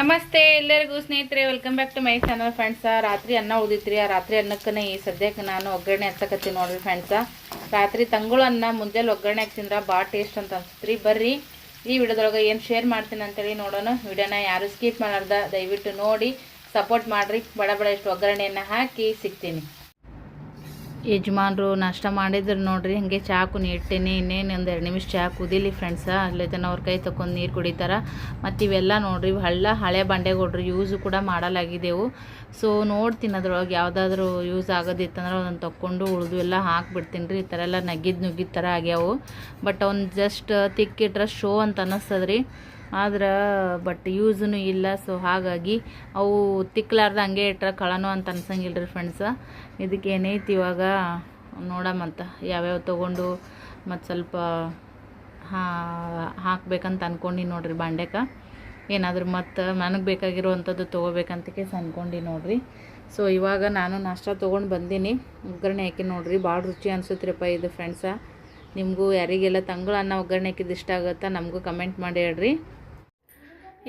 ನಮಸ್ತೆ ಎಲ್ಲರಿಗೂ ಸ್ನೇಹಿತರೆ welcome back to my channel friends ರಾತ್ರಿ ಅನ್ನ ಉಳಿದಿತ್ರಿ ಆ ರಾತ್ರಿ ಅನ್ನಕ್ಕನೇ ಈ ಸದ್ಯಕ್ಕೆ ನಾನು ಒಗ್ಗರಣೆ ಹಚ್ಚಕತ್ತೀನಿ ನೋಡ್ರಿ ಫ್ರೆಂಡ್ಸ ರಾತ್ರಿ ತಂಗುಳು ಅನ್ನ, ಮುಂಜಾನೆ ಒಗ್ಗರಣೆ ಹಾಕ್ತಿಂದ್ರ ಭಾಳ ಟೇಸ್ಟ್ ಅಂತ ಅನ್ಸುತ್ತೆ ಬರ್ರಿ, ಈ ವಿಡಿಯೋದೊಳಗೆ ಏನು ಶೇರ್ ಮಾಡ್ತೀನಿ ಅಂತೇಳಿ ನೋಡೋಣ. ವಿಡಿಯೋನ ಯಾರು ಸ್ಕಿಪ್ ಮಾಡಾರ್ದ, ದಯವಿಟ್ಟು ನೋಡಿ ಸಪೋರ್ಟ್ ಮಾಡಿರಿ. ಬಡ ಬಡ ಇಷ್ಟು ಒಗ್ಗರಣೆಯನ್ನು ಹಾಕಿ ಸಿಗ್ತೀನಿ. ಯಜಮಾನ್ರು ನಾಷ್ಟ ಮಾಡಿದ್ರು ನೋಡ್ರಿ, ಹಂಗೆ ಚಹಾ ಕುನಿ ಇಟ್ಟೇನಿ ಇನ್ನೇನು ಒಂದು ಎರಡು ನಿಮಿಷ ಚಹಾ ಕುದಿಲಿ ಫ್ರೆಂಡ್ಸ ಅಲ್ಲೇ ತನ ಅವ್ರ ಕೈ ತಕೊಂಡು ನೀರು ಕುಡಿತಾರೆ. ಮತ್ತು ಇವೆಲ್ಲ ನೋಡ್ರಿ, ಹಳ್ಳ ಹಳೆ ಬಂಡೆಗೊಡ್ರಿ ಯೂಸು ಕೂಡ ಮಾಡಲಾಗಿದ್ದೆವು. ಸೊ ನೋಡ್ತೀನಿ ಅದ್ರೊಳಗೆ ಯಾವುದಾದ್ರೂ ಯೂಸ್ ಆಗೋದಿತ್ತಂದ್ರೆ ಅದನ್ನು ತಕ್ಕೊಂಡು ಉಳಿದು ಎಲ್ಲ ಹಾಕ್ಬಿಡ್ತೀನಿ ರೀ ಈ ಥರ ಎಲ್ಲ ನಗ್ಗಿದ್ದು ನುಗ್ಗಿದ ಥರ ಆಗ್ಯಾವು. ಬಟ್ ಅವ್ನು ಜಸ್ಟ್ ತಿಕ್ಕಿಟ್ರೆ ಶೋ ಅಂತ ಅನ್ನಿಸ್ತದ್ರಿ ಆದ್ರೆ ಬಟ್ ಯೂಸೂ ಇಲ್ಲ ಸೊ ಹಾಗಾಗಿ ಅವು ತಿಕ್ಲಾರ್ದ ಹಂಗೆ ಇಟ್ರೆ ಕಳನೋ ಅಂತ ಅನ್ಸಂಗಿಲ್ಲ ರೀ ಫ್ರೆಂಡ್ಸ ಇದಕ್ಕೆ ಏನೈತಿ ಇವಾಗ ನೋಡಮಂತ ಯಾವ್ಯಾವ ತೊಗೊಂಡು ಮತ್ತು ಸ್ವಲ್ಪ ಹಾಕ್ಬೇಕಂತ ಅನ್ಕೊಂಡು ನೋಡ್ರಿ ಬಾಂಡೆಕ. ಏನಾದರೂ ಮತ್ತು ನನಗೆ ಬೇಕಾಗಿರುವಂಥದ್ದು ತೊಗೋಬೇಕಂತ ಕೇಸ್ ಅನ್ಕೊಂಡು ನೋಡ್ರಿ. ಸೊ ಇವಾಗ ನಾನು ನಾಷ್ಟ ತೊಗೊಂಡು ಬಂದೀನಿ. ಒಗ್ಗರಣೆ ಹಾಕಿ ನೋಡ್ರಿ. ಭಾಳ ರುಚಿ ಅನಿಸುತ್ತೀರಪ್ಪ ಇದು ಫ್ರೆಂಡ್ಸ ನಿಮಗೂ ಯಾರಿಗೆಲ್ಲ ತಂಗಳು ಅನ್ನ ಒಗ್ಗರಣೆ ಹಾಕಿದ್ದು ಇಷ್ಟ ಆಗುತ್ತಾ ನಮಗೂ ಕಮೆಂಟ್ ಮಾಡಿ ಹೇಳ್ರಿ.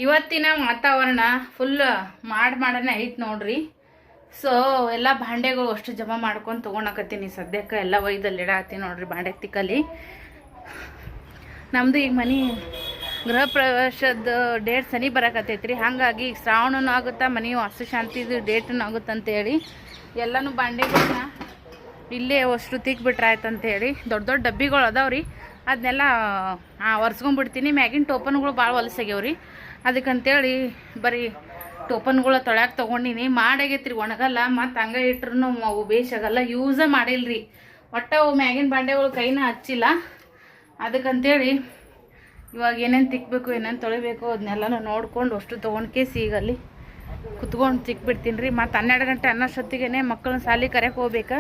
ಇವತ್ತಿನ ವಾತಾವರಣ ಫುಲ್ ಮಾಡಿ ಮಾಡನೆ ಐತೆ ನೋಡ್ರಿ. ಸೊ ಎಲ್ಲ ಭಾಂಡೆಗಳು ಅಷ್ಟು ಜಮಾ ಮಾಡ್ಕೊಂಡು ತೊಗೊಳಕತ್ತೀನಿ ಸದ್ಯಕ್ಕೆ ಎಲ್ಲ ಒಯ್ದಲ್ಲಿ ಇಡಾಕತ್ತೀನಿ ನೋಡ್ರಿ ಬಾಂಡೆ ತಿಕ್ಕಲ್ಲಿ. ನಮ್ಮದು ಈಗ ಮನೆ ಗೃಹ ಪ್ರವೇಶದ ಡೇಟ್ ಸನಿ ಬರಕತ್ತೈತ್ರಿ. ಹಾಗಾಗಿ ಈಗ ಶ್ರಾವಣನೂ ಆಗುತ್ತಾ ಮನೆ ವಾಸ್ತುಶಾಂತಿದು ಡೇಟನ್ನು ಆಗುತ್ತೆ ಅಂತೇಳಿ ಎಲ್ಲನೂ ಬಾಂಡೆಗಳನ್ನ ಇಲ್ಲೇ ಅಷ್ಟು ತಿಕ್ಬಿಟ್ರೆ ಆಯ್ತು ಅಂತೇಳಿ ದೊಡ್ಡ ದೊಡ್ಡ ಡಬ್ಬಿಗಳು ಅದಾವ್ರಿ. ಅದನ್ನೆಲ್ಲ ಒರೆಸ್ಕೊಂಡ್ಬಿಡ್ತೀನಿ. ಮ್ಯಾಗಿನ ಟೋಪನ್ಗಳು ಭಾಳ ಹೊಲಸಾಗ್ಯಾವ್ರಿ ಅದಕ್ಕಂತೇಳಿ ಬರೀ ಟೋಪನ್ಗಳ ತೊಳ್ಯಾಕೆ ತೊಗೊಂಡಿನಿ. ಮಾಡಾಗೈತ್ರಿ ಒಣಗಲ್ಲ, ಮತ್ತು ಹಂಗೆ ಇಟ್ರು ಅವು ಬೇಸಾಗಲ್ಲ ಯೂಸ ಮಾಡಿಲ್ರಿ. ಒಟ್ಟು ಅವು ಮ್ಯಾಗಿನ ಬಾಂಡೆಗಳು ಕೈನ ಹಚ್ಚಿಲ್ಲ. ಅದಕ್ಕಂತೇಳಿ ಇವಾಗ ಏನೇನು ತಿಕ್ಕಬೇಕು ಏನೇನು ತೊಳಿಬೇಕು ಅದನ್ನೆಲ್ಲನೂ ನೋಡ್ಕೊಂಡು ಅಷ್ಟು ತೊಗೊಂಡ್ಕೆ ಕೇಸಿ ಕುತ್ಕೊಂಡು ತಿಕ್ಬಿಡ್ತೀನಿ ರೀ ಮತ್ತು ಹನ್ನೆರಡು ಗಂಟೆ ಅನ್ನೋಷ್ಟೊತ್ತಿಗೆ ಮಕ್ಕಳನ್ನ ಸಾಲಿ ಕರೆಯಕ್ಕೆ ಹೋಗ್ಬೇಕಾ.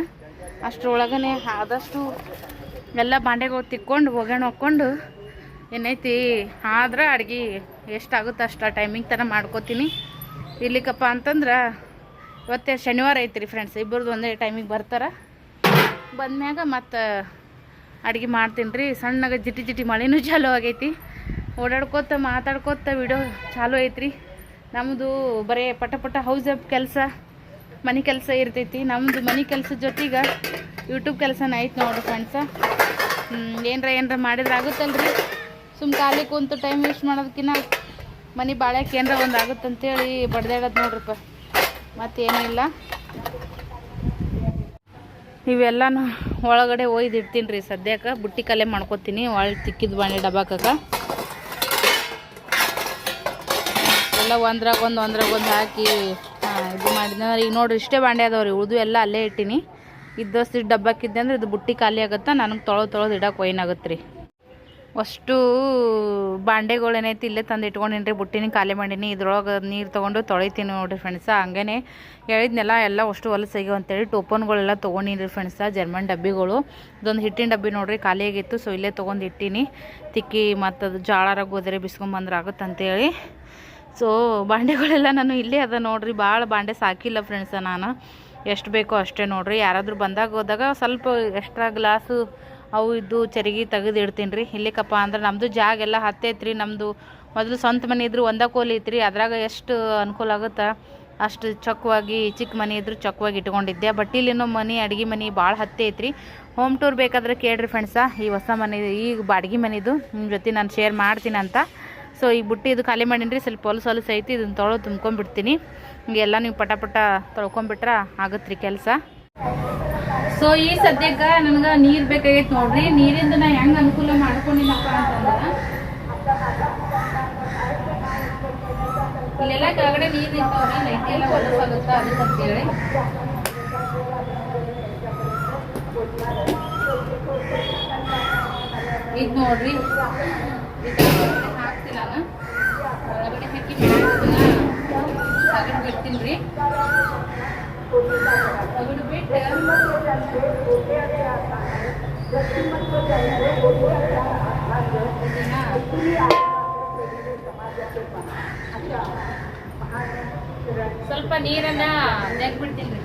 ಅಷ್ಟರೊಳಗನೆ ಆದಷ್ಟು ಎಲ್ಲ ಬಾಂಡೆಗಳು ತಿಕ್ಕೊಂಡು ಒಗ್ಗರಣೆ ಹಾಕ್ಕೊಂಡು ಏನೈತಿ? ಆದ್ರೆ ಅಡ್ಗೆ ಎಷ್ಟಾಗುತ್ತೆ ಅಷ್ಟು ಆ ಟೈಮಿಂಗ್ ಥರ ಮಾಡ್ಕೋತೀನಿ. ಇರ್ಲಿಕ್ಕಪ್ಪ ಅಂತಂದ್ರೆ ಇವತ್ತೆ ಶನಿವಾರ ಐತ್ರಿ ಫ್ರೆಂಡ್ಸ್ ಇಬ್ಬರದು ಒಂದೇ ಟೈಮಿಗೆ ಬರ್ತಾರೆ. ಬಂದ್ಮ್ಯಾಗ ಮತ್ತು ಅಡುಗೆ ಮಾಡ್ತೀನಿ ರೀ ಸಣ್ಣಗ ಜಿಟಿ ಜಿಟಿ ಮಳೆನೂ ಚಾಲು ಆಗೈತಿ. ಓಡಾಡ್ಕೋತ ಮಾತಾಡ್ಕೋತ ವಿಡಿಯೋ ಚಾಲು ಐತ್ರಿ. ನಮ್ಮದು ಬರೀ ಪಟ ಪಟ ಹೌಸ್ ಆಫ್ ಕೆಲಸ, ಮನೆ ಕೆಲಸ ಇರ್ತೈತಿ. ನಮ್ಮದು ಮನೆ ಕೆಲಸದ ಜೊತೆಗೆ ಯೂಟ್ಯೂಬ್ ಕೆಲಸನ ಐತೆ ನೋಡ್ರಿ ಫ್ರೆಂಡ್ಸ ಏನರ ಏನರ ಮಾಡಿದ್ರೆ ಆಗುತ್ತಲ್ರಿ? ಸುಮ್ಮ ಖಾಲಿ ಕುಂತು ಟೈಮ್ ವೇಸ್ಟ್ ಮಾಡೋದಕ್ಕಿಂತ ಮನೆ ಬಾಳ್ಯಾಕೆ ಏನರ ಒಂದು ಆಗುತ್ತಂತೇಳಿ ಬಡ್ದಾಡೋದು ನೋಡ್ರಪ್ಪ. ಮತ್ತೇನಿಲ್ಲ ಇವೆಲ್ಲನೂ ಒಳಗಡೆ ಒಯ್ದಿಡ್ತೀನಿ ರೀ ಸದ್ಯಕ್ಕೆ ಬುಟ್ಟಿ ಕಲೆ ಮಾಡ್ಕೊತೀನಿ. ಒಳ ತಿಕ್ಕಿದ ಬಾಣಿ ಡಬ್ಬಾಕಕ. ಎಲ್ಲ ಒಂದ್ರಾಗ ಒಂದು ಒಂದ್ರಾಗ ಒಂದು ಹಾಕಿ ಇದು ಮಾಡಿದ್ನ. ಈಗ ನೋಡ್ರಿ ಇಷ್ಟೇ ಬಾಂಡೆ ಅದಾವ್ರಿ. ಉಳಿದು ಎಲ್ಲ ಅಲ್ಲೇ ಇಟ್ಟಿನಿ. ಇದ್ದಷ್ಟು ಡಬ್ಬಾಕಿದ್ದೆ ಅಂದ್ರೆ ಇದು ಬುಟ್ಟಿ ಖಾಲಿ ಆಗುತ್ತೆ? ನನಗೆ ತೊಳೆದು ತೊಳೆದು ಇಡಕ್ಕೆ ವೈನ್ ಆಗುತ್ತೆ ರೀ ಅಷ್ಟು ಬಾಂಡೆಗಳು ಏನೈತಿ ಇಲ್ಲೇ ತಂದು ಇಟ್ಕೊಂಡಿನಿ ರೀ ಬುಟ್ಟಿನ ಖಾಲಿ ಮಾಡೀನಿ, ಇದ್ರೊಳಗೆ ನೀರು ತೊಗೊಂಡು ತೊಳಿತೀನಿ ನೋಡಿರಿ ಫ್ರೆಂಡ್ಸ ಹಂಗೇ ಹೇಳಿದ್ನೆಲ್ಲ, ಎಲ್ಲ ಅಷ್ಟು ಹೊಲಸಾಗಿ ಅಂತೇಳಿ ಟೋಪನ್ಗಳೆಲ್ಲ ತೊಗೊಂಡಿನಿ ರೀ ಫ್ರೆಂಡ್ಸ ಜರ್ಮನ್ ಡಬ್ಬಿಗಳು. ಇದೊಂದು ಹಿಟ್ಟಿನ ಡಬ್ಬಿ ನೋಡಿರಿ ಖಾಲಿಯಾಗಿತ್ತು ಸೊ ಇಲ್ಲೇ ತೊಗೊಂಡು ಇಟ್ಟೀನಿ. ತಿಕ್ಕಿ ಮತ್ತು ಅದು ಜಾಳಾರ ಗೋದರೆ ಬಿಸ್ಕೊಂಬಂದ್ರೆ ಆಗುತ್ತೆ ಅಂತೇಳಿ. ಸೊ ಬಾಂಡೆಗಳೆಲ್ಲ ನಾನು ಇಲ್ಲೇ ಅದ ನೋಡ್ರಿ ಭಾಳ ಬಾಂಡೆ ಸಾಕಿಲ್ಲ ಫ್ರೆಂಡ್ಸ ನಾನು. ಎಷ್ಟು ಬೇಕೋ ಅಷ್ಟೇ ನೋಡಿರಿ, ಯಾರಾದರೂ ಬಂದಾಗ ಹೋದಾಗ ಸ್ವಲ್ಪ ಎಕ್ಸ್ಟ್ರಾ ಗ್ಲಾಸು ಅವು ಇದ್ದು ಚರಿಗೆ ತೆಗೆದು ಇಡ್ತೀನಿ ರೀ. ಇಲ್ಲಿಕಪ್ಪ ಅಂದ್ರೆ ನಮ್ಮದು ಜಾಗ ಎಲ್ಲ ಹತ್ತೈತ್ರಿ ನಮ್ಮದು ಮೊದಲು ಸ್ವಂತ ಮನೆ ಇದ್ರು ಒಂದೇ ಕೋಲಿ ಐತ್ರಿ, ಅದ್ರಾಗ ಎಷ್ಟು ಅನುಕೂಲ ಆಗುತ್ತೆ? ಅಷ್ಟು ಚೊಕ್ಕವಾಗಿ, ಚಿಕ್ಕ ಮನೆ ಇದ್ರು ಚೊಕ್ಕವಾಗಿ ಇಟ್ಕೊಂಡಿದ್ದೆ. ಬಟ್ ಇಲ್ಲಿನೋ ಮನೆ, ಅಡುಗೆ ಮನೆ ಭಾಳ ಹತ್ತೆ ಐತ್ರಿ ಹೋಮ್ ಟೂರ್ ಬೇಕಾದ್ರೆ ಕೇಳ್ರಿ ಫ್ರೆಂಡ್ಸಾ ಈ ಹೊಸ ಮನೆ ಈಗ ಬಾಡಿಗೆ ಮನೆದು ನಿಮ್ಮ ಜೊತೆ ನಾನು ಶೇರ್ ಮಾಡ್ತೀನಿ ಅಂತ. ಸೊ ಈ ಬುಟ್ಟಿ ಇದು ಖಾಲಿ ಮಾಡೀನಿ ಸ್ವಲ್ಪ ಹೊಲಸು ಹೊಲಸು ಐತಿ, ಇದನ್ನು ತೊಳೆದು ತುಂಬ್ಕೊಂಡ್ಬಿಡ್ತೀನಿ. ಹಿಂಗೆಲ್ಲ ನೀವು ಪಟ ಪಟ ತೊಳ್ಕೊಂಬಿಟ್ರೆ ಆಗುತ್ತೆ ರೀ ಕೆಲಸ. ಸೊ ಈ ಸದ್ಯಕ್ಕೆ ನನಗೆ ನೀರು ಬೇಕಾಗೈತೆ ನೋಡ್ರಿ. ನೀರಿಂದ ನಾ ಹೆಂಗೆ ಅನುಕೂಲ ಮಾಡ್ಕೊಂಡಿನಪ್ಪ ಅಂತಂದ್ರೆ, ಇಲ್ಲೆಲ್ಲ ಕೆಳಗಡೆ ನೀರು ನಿಂತವ್ರಿ ಲೈಟ್ ಎಲ್ಲ ಹೊಲಸಾಗುತ್ತೆ ಅದಕ್ಕಂತೇಳಿ. ಇದು ನೋಡ್ರಿ. ಹಾಕ್ತಿಲ್ಲ ಒಳಗಡೆ ಹಾಕಿ ಬಿಡ್ತೀನಿ ರೀ. ಸ್ವಲ್ಪ ನೀರನ್ನ ತೆಗ್ಬಿಡ್ತೀನಿ ರೀ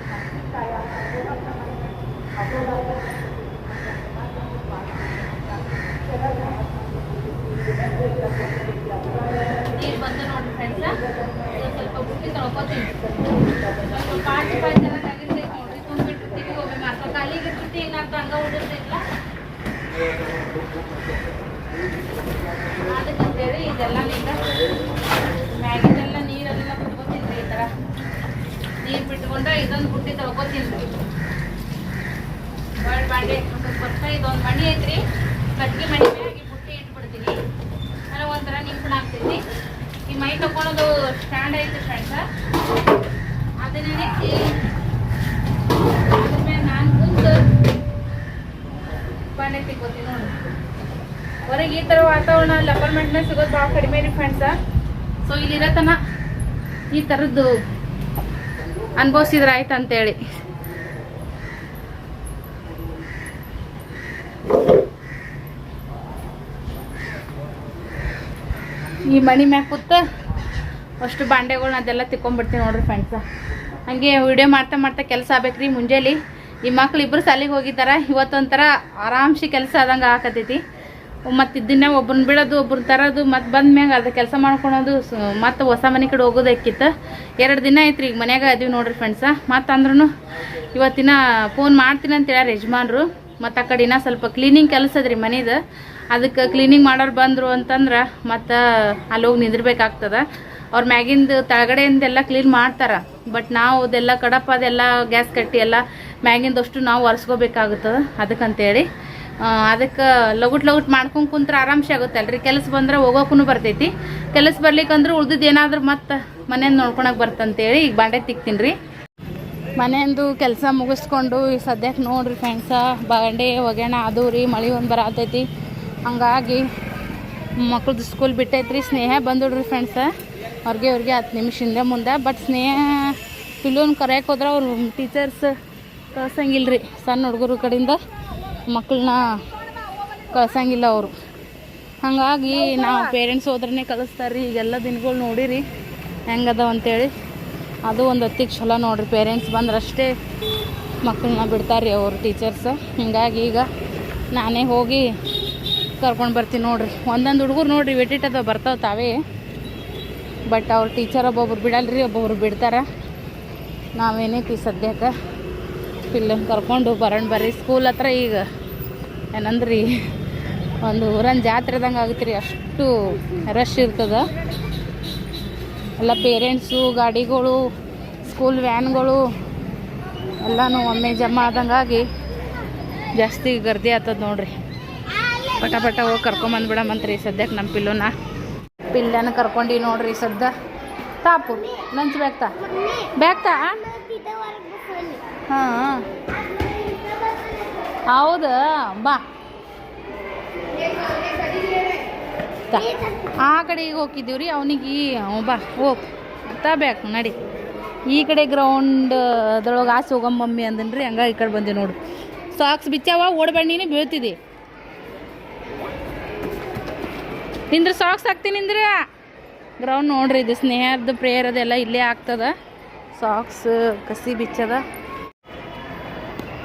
ನೀರು ಬಂದು ನೋಡ್ರಿ ಫ್ರೆಂಡ್ಸ ಬುಟ್ಟಿ ತೊಳ್ಕೊತೀನಿ ಸ್ವಲ್ಪ ಪಾಚಿ ಪಾಚಿ ಎಲ್ಲ ತೆಗಿತೈತೆ ನೋಡ್ರಿ ತುಂಬಿಟ್ಟು ತಿರುಗಿ ಹೋಗಿ ಮಾತ್ರ ಖಾಲಿಗೆ ಬುಟ್ಟಿ ಏನಾಗ್ತದೆ ಹಂಗ ಉಳಿದಿಲ್ಲ ಅದಕ್ಕಂತೇಳಿ ಇದೆಲ್ಲ ಈಗ ಮ್ಯಾಗಿನೆಲ್ಲ ನೀರೆಲ್ಲ ಬಿಟ್ಕೊತೀನಿ ರೀ ಈ ಥರ ನೀರು ಬಿಟ್ಕೊಂಡ್ರೆ ಇದೊಂದು ಬುಟ್ಟಿ ತೊಳ್ಕೊತೀನಿ ರೀ ಒಳ್ಳೆ ಬಾಂಡೆ ಸ್ವಲ್ಪ ಇದೊಂದು ಮಣಿ ಐತ್ರಿ ಕಟ್ಗೆ ಮಣಿ ಮ್ಯಾಗಿ ಬುಟ್ಟಿ ಇಟ್ಬಿಡ್ತೀನಿ ನನಗೆ ಒಂಥರ ನಿಂಪಣ ಆಗ್ತೈತಿ ಈ ಮೈ ತಗೊಳೋದು ಸ್ಟ್ಯಾಂಡ್ ಐತಿ ಫ್ರೆಂಡ್ಸ ಅದನ್ನ ಇಟ್ಟು ಅದ್ರ ಮೇಲೆ ನಾನು ಕುಂತು ಬಾಂಡೆ ತಿಕ್ಕೋತೀನಿ ನೋಡಿ ಹೊರಗೆ ಈ ಥರ ವಾತಾವರಣ ಅಲ್ಲಿ ಅಪಾರ್ಟ್ಮೆಂಟ್ನಾಗ ಸಿಗೋದು ಭಾಳ ಕಡಿಮೆ ರೀ ಫ್ರೆಂಡ್ಸ ಸೊ ಇಲ್ಲಿರತನ ಈ ಥರದ್ದು ಅನುಭವಿಸಿದ್ರೆ ಆಯ್ತು ಅಂತೇಳಿ. ಈ ಮಣಿ ಮ್ಯಾಗ ಕೂತ ಅಷ್ಟು ಬಾಂಡೆಗಳನ್ನ ಅದೆಲ್ಲ ತಿಕ್ಕೊಂಡ್ಬಿಡ್ತೀನಿ ನೋಡ್ರಿ ಫ್ರೆಂಡ್ಸ ಹಂಗೆ ವಿಡಿಯೋ ಮಾಡ್ತಾ ಮಾಡ್ತಾ ಕೆಲಸ ಆಗ್ಬೇಕ್ರಿ ಮುಂಜಾನೆ. ಈ ಮಕ್ಳು ಇಬ್ಬರು ಸಾಲಿಗೆ ಹೋಗಿದ್ದಾರೆ ಇವತ್ತೊಂಥರ ಆರಾಮ್ಸಿ ಕೆಲಸ ಆದಂಗೆ ಆಕತೈತಿ ಮತ್ತು ದಿನ ಒಬ್ಬರನ್ನ ಬಿಡೋದು ಒಬ್ರನ್ನ ತರೋದು, ಮತ್ತೆ ಬಂದ ಮ್ಯಾಗ ಅದು ಕೆಲಸ ಮಾಡ್ಕೊಳೋದು ಮತ್ತು ಹೊಸ ಮನೆ ಕಡೆ ಹೋಗೋದಕ್ಕಿತ್ತು ಎರಡು ದಿನ ಐತ್ರಿ ಈಗ ಮನ್ಯಾಗ ಅದೀವಿ ನೋಡ್ರಿ ಫ್ರೆಂಡ್ಸ ಮತ್ತು ಅಂದ್ರೂ ಇವತ್ತಿನ ಫೋನ್ ಮಾಡ್ತೀನಿ ಅಂತ ಹೇಳ್ಯಾರ ಯಜಮಾನ್ರು. ಮತ್ತು ಆ ಕಡೆ ಸ್ವಲ್ಪ ಕ್ಲೀನಿಂಗ್ ಕೆಲಸ ಅದ್ರಿ ಮನೇದು. ಅದಕ್ಕೆ ಕ್ಲೀನಿಂಗ್ ಮಾಡೋರು ಬಂದರು ಅಂತಂದ್ರೆ ಮತ್ತು ಅಲ್ಲಿ ಹೋಗಿ ನಿಂದಿರ್ಬೇಕಾಗ್ತದ. ಅವ್ರ ಮ್ಯಾಗಿಂದು ತಳಗಡೆಯಿಂದೆಲ್ಲ ಕ್ಲೀನ್ ಮಾಡ್ತಾರೆ. ಬಟ್ ನಾವು ಅದೆಲ್ಲ ಕಡಪ ಅದೆಲ್ಲ ಗ್ಯಾಸ್ ಕಟ್ಟಿ ಎಲ್ಲ ಮ್ಯಾಗಿಂದಷ್ಟು ನಾವು ಒರೆಸ್ಕೋಬೇಕಾಗುತ್ತದೆ ಅದಕ್ಕಂತೇಳಿ. ಅದಕ್ಕೆ ಲಗುಟ್ ಲಗುಟ್ ಮಾಡ್ಕೊಂಡು ಕುಂತ್ರೆ ಆರಾಮ್ಸೆ ಆಗುತ್ತಲ್ರಿ. ಕೆಲಸ ಬಂದ್ರೆ ಹೋಗೋಕ್ಕೂ ಬರ್ತೈತಿ. ಕೆಲಸ ಬರ್ಲಿಕ್ಕಂದ್ರೆ ಉಳ್ದಿದ್ದು ಏನಾದರೂ ಮತ್ತೆ ಮನೇನ ನೋಡ್ಕೊಳಕ್ಕೆ ಬರ್ತಂತೇಳಿ ಈಗ ಬಾಂಡೆ ತಿಕ್ತೀನಿ ರೀ ಮನೆಯಂದು ಕೆಲಸ ಮುಗಿಸ್ಕೊಂಡು ಈಗ ಸದ್ಯಕ್ಕೆ ನೋಡ್ರಿ ಫ್ರೆಂಡ್ಸ ಬಾಂಡೆ ಒಗೆಣ ಅದು ರೀ, ಮಳೆ ಒಂದು ಬರತೈತಿ ಹಂಗಾಗಿ ಮಕ್ಳದ್ದು ಸ್ಕೂಲ್ ಬಿಟ್ಟೈತ್ರಿ, ಸ್ನೇಹ ಬಂದುಡ್ರಿ ಫ್ರೆಂಡ್ಸ ಅವ್ರಿಗೆ ಅವ್ರಿಗೆ ಹತ್ತು ನಿಮಿಷ ಹಿಂದೆ ಮುಂದೆ ಬಟ್ ಸ್ನೇಹ ಪಿಲ್ಲೂನ್ ಕರೆಯಕ್ಕೆ ಹೋದ್ರೆ ಅವ್ರು ಟೀಚರ್ಸ್ ಕಳ್ಸಂಗಿಲ್ಲ ರೀ ಸಣ್ಣ ಹುಡುಗರು ಕಡೆಯಿಂದ ಮಕ್ಕಳನ್ನ ಕಳ್ಸಂಗಿಲ್ಲ ಅವರು. ಹಾಗಾಗಿ ನಾವು ಪೇರೆಂಟ್ಸ್ ಹೋದ್ರೇ ಕಲಿಸ್ತಾರೆ ರೀ ಈಗೆಲ್ಲ ದಿನಗಳು ನೋಡಿರಿ ಹೆಂಗದವ ಅಂತೇಳಿ. ಅದು ಒಂದು ಹೊತ್ತಿಗೆ ಛಲೋ ನೋಡ್ರಿ ಪೇರೆಂಟ್ಸ್ ಬಂದ್ರಷ್ಟೇ ಮಕ್ಕಳನ್ನ ಬಿಡ್ತಾರೆ ರೀ ಅವ್ರು ಟೀಚರ್ಸ್ ಹಿಂಗಾಗಿ ಈಗ ನಾನೇ ಹೋಗಿ ಕರ್ಕೊಂಡು ಬರ್ತೀನಿ ನೋಡ್ರಿ. ಒಂದೊಂದು ಹುಡುಗರು ನೋಡ್ರಿ ವೆಟಿಟ್ ಬರ್ತಾವೆ ತಾವೇ. ಬಟ್ ಅವ್ರ ಟೀಚರ್ ಒಬ್ಬೊಬ್ರು ಬಿಡಲ್ರಿ, ಒಬ್ಬೊಬ್ರು ಬಿಡ್ತಾರೆ. ನಾವೇನೈತಿ ಸದ್ಯಕ್ಕೆ ಪಿಲ್ಲನ್ ಕರ್ಕೊಂಡು ಬರೋಣ ಬರ್ರಿ. ಸ್ಕೂಲ್ ಹತ್ರ ಈಗ ಏನಂದ್ರಿ, ಒಂದು ಊರನ್ ಜಾತ್ರೆದಂಗೆ ಆಗುತ್ತೆ ರೀ. ಅಷ್ಟು ರಶ್ ಇರ್ತದೆ. ಎಲ್ಲ ಪೇರೆಂಟ್ಸು ಗಾಡಿಗಳು ಸ್ಕೂಲ್ ವ್ಯಾನ್ಗಳು ಎಲ್ಲನೂ ಒಮ್ಮೆ ಜಮಾ ಆದಂಗಾಗಿ ಜಾಸ್ತಿ ಗರ್ದಿ ಆಗ್ತದ ನೋಡ್ರಿ. ಪಟ ಪಟ ಹೋಗಿ ಕರ್ಕೊಂಬಂದ್ಬಿಡಮಂತ್ರಿ ಸದ್ಯಕ್ಕೆ ನಮ್ಮ ಪಿಲ್ಲುನ. ಪಿಲ್ಲನ ಕರ್ಕೊಂಡು ನೋಡ್ರಿ ಸದ್ಯ ತಾಪು ಲಂಚ್ ಬೇಕಾ ತಾ? ಹಾಂ. ಹೌದಾ, ಬಾ. ಆ ಕಡೆಗೆ ಹೋಗಿದ್ದೀವಿ ರೀ ಅವನಿಗೆ ಅವ ಬಾ ಹೋಗ್ ತಬೇಕು ನಡಿ. ಈ ಕಡೆ ಗ್ರೌಂಡ್ ಅದ್ರೊಳಗೆ ಆಸೆ ಹೋಗಮ್ಮ ಮಮ್ಮಿ ಅಂದನ್ರಿ ಹಂಗ ಈ ಕಡೆ ಬಂದೆ ನೋಡು ಸಾಕ್ಸ್ ಬಿಚ್ಚಾವ ಓಡ್ಬಣ್ಣೀನಿ ಬೀಳ್ತಿದ್ದಿ ನಿಂದ್ರ ಸಾಕ್ಸ್ ಹಾಕ್ತೀನಿ ನಿಂದ್ರ? ಗ್ರೌಂಡ್ ನೋಡ್ರಿ, ಇದು ಸ್ನೇಹದ ಪ್ರೇಯರ್ ಅದೆಲ್ಲ ಇಲ್ಲೇ ಆಗ್ತದ. ಸಾಕ್ಸ್ ಕಸಿ ಬಿಚ್ಚದ.